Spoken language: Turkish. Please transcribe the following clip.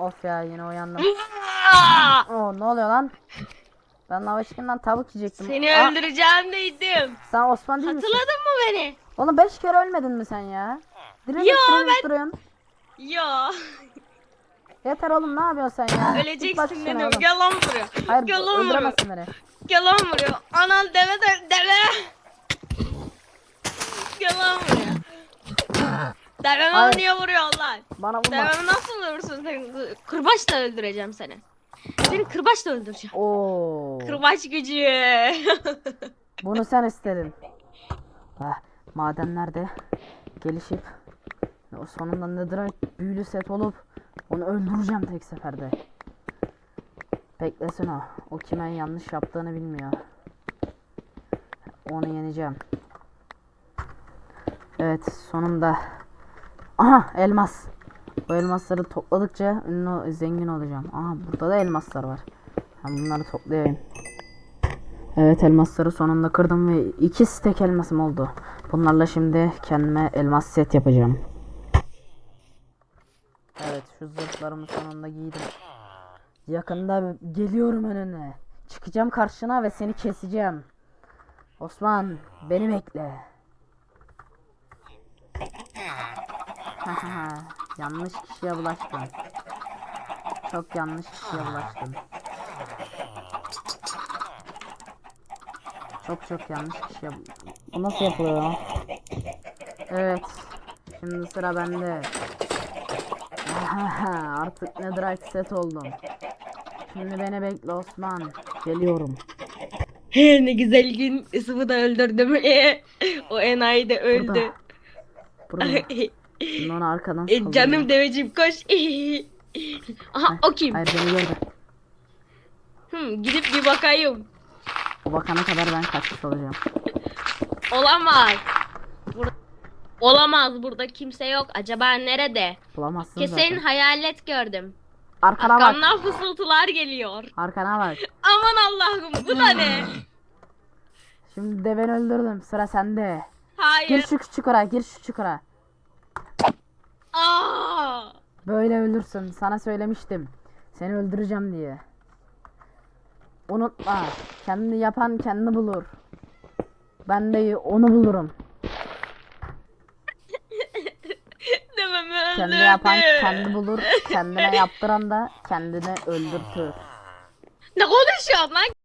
Of ya yine uyandım. Oo ne oluyor lan? Ben lavaşkından tavuk yiyecektim. Seni Aa, öldüreceğim deydim. Sen Osman değil misin? Hatırladın mı beni? Oğlum 5 kere ölmedin mi sen ya? Direnip Yo, direnip ben- duruyorsun. Ya Yeter oğlum ne yapıyorsun sen ya? Git bak öleceksin işine dedim. oğlum. Gel lan buraya. Hayır Gel lan buraya. öldüremezsin beni. Gel lan buraya. Anan deve de deve. Gel lan buraya. Devemi Hayır. niye vuruyorsun lan? Bana vurma. Devemi nasıl vurursun sen? Kırbaçla öldüreceğim seni. Seni kırbaçla öldüreceğim. Oo. Kırbaç gücü. Bunu sen istedin. Ah, madenlerde gelişip o sonunda netherite büyülü set olup onu öldüreceğim tek seferde. Beklesin o. O kimin yanlış yaptığını bilmiyor. Onu yeneceğim. Evet sonunda. Aha elmas. Bu elmasları topladıkça ünlü zengin olacağım. Aha burada da elmaslar var. Ben bunları toplayayım. Evet elmasları sonunda kırdım ve iki stek elmasım oldu. Bunlarla şimdi kendime elmas set yapacağım. Evet şu zırhlarımı sonunda giydim. Yakında geliyorum önüne. Çıkacağım karşına ve seni keseceğim. Osman beni bekle. Yanlış kişiye bulaştım. Çok yanlış kişiye bulaştım. Çok çok yanlış kişiye Bu nasıl yapılıyor ya? Evet. Şimdi sıra bende. Artık netherite set oldum. Şimdi beni bekle Osman. Geliyorum. ne güzel gün Yusuf'u da öldürdüm. o enayi de öldü. Burada. Şimdi onu arkadan E. Canım deveciğim koş. Aha o kim? Hayır beni gördü. Hmm, gidip bir bakayım. O bakana kadar ben kaçmış olacağım. Olamaz. Bur- Olamaz burada kimse yok. Acaba nerede? Bulamazsın Kesin zaten. hayalet gördüm. Arkana bak. Arkamdan fısıltılar geliyor. Arkana bak. Aman Allah'ım bu da ne? Şimdi de ben öldürdüm. Sıra sende. Gir Hayır. şu çukura, gir şu çukura. Aa! Böyle ölürsün. Sana söylemiştim. Seni öldüreceğim diye. Unutma. Kendi yapan kendi bulur. Ben de onu bulurum. Öldürdü. Kendi yapan kendi bulur. Kendine yaptıran da kendini öldürtür. Ne konuşuyorsun lan?